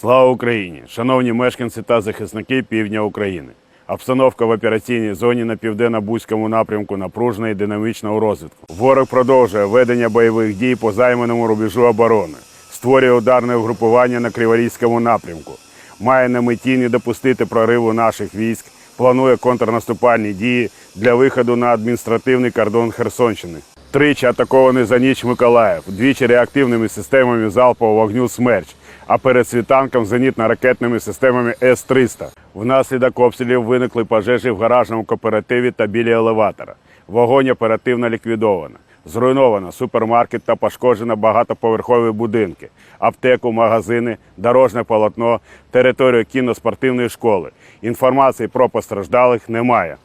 Слава Україні! Шановні мешканці та захисники півдня України. Обстановка в операційній зоні на південно-бузькому напрямку напружена і динамічна у розвитку. Ворог продовжує ведення бойових дій по займаному рубежу оборони, створює ударне угрупування на Криворізькому напрямку, має на меті не допустити прориву наших військ, планує контрнаступальні дії для виходу на адміністративний кордон Херсонщини. Тричі атакований за ніч Миколаїв, двічі реактивними системами залпового вогню «Смерч», а перед світанком зенітно-ракетними системами С-300. Внаслідок обстрілів виникли пожежі в гаражному кооперативі та біля елеватора. Вогонь оперативно ліквідовано. Зруйновано супермаркет та пошкоджено багатоповерхові будинки, аптеку, магазини, дорожне полотно, територію кіноспортивної школи. Інформації про постраждалих немає.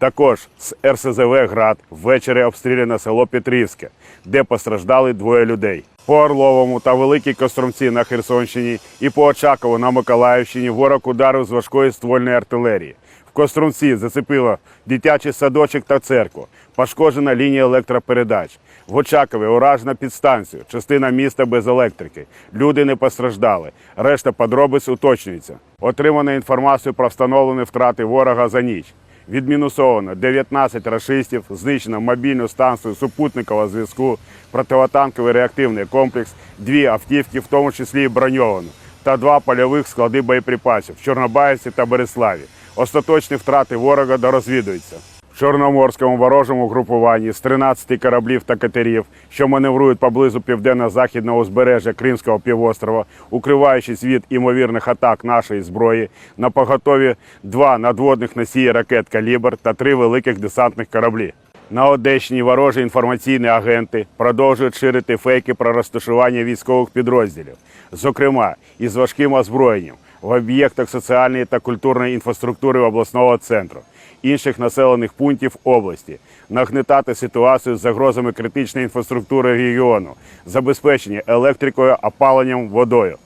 Також з РСЗВ «Град» ввечері обстріляно село Петрівське, де постраждали двоє людей. По Орловому та Великій Костромці на Херсонщині і по Очакову на Миколаївщині ворог ударив з важкої ствольної артилерії. В Костромці зацепило дитячий садочок та церкву. Пошкоджена лінія електропередач. В Очакові уражена підстанцію, частина міста без електрики. Люди не постраждали. Решта подробиць уточнюється. Отримано інформацію про встановлені втрати ворога за ніч. Відмінусовано 19 рашистів, знищено мобільну станцію супутникового зв'язку, противотанковий реактивний комплекс, дві автівки, в тому числі і броньовану, та два польових склади боєприпасів в Чорнобаївці та Береславі. Остаточні втрати ворога дорозвідуються. Чорноморському ворожому групуванні з 13 кораблів та катерів, що маневрують поблизу південно-західного узбережжя Кримського півострова, укриваючись від імовірних атак нашої зброї, на поготові два надводних носії ракет «Калібр» та три великих десантних кораблі. На Одещині ворожі інформаційні агенти продовжують ширити фейки про розташування військових підрозділів, зокрема із важким озброєнням в об'єктах соціальної та культурної інфраструктури обласного центру, інших населених пунктів області, нагнетати ситуацію з загрозами критичної інфраструктури регіону, забезпечення електрикою, опаленням, водою.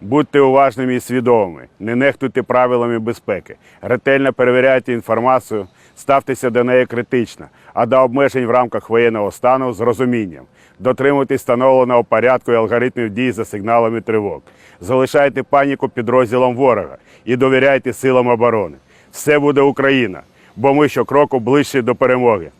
Будьте уважними і свідомими, не нехтуйте правилами безпеки, ретельно перевіряйте інформацію, ставтеся до неї критично, а до обмежень в рамках воєнного стану з розумінням. Дотримуйтесь встановленого порядку і алгоритмів дій за сигналами тривог. Залишайте паніку підрозділам ворога і довіряйте силам оборони. Все буде Україна, бо ми щокроку ближче до перемоги.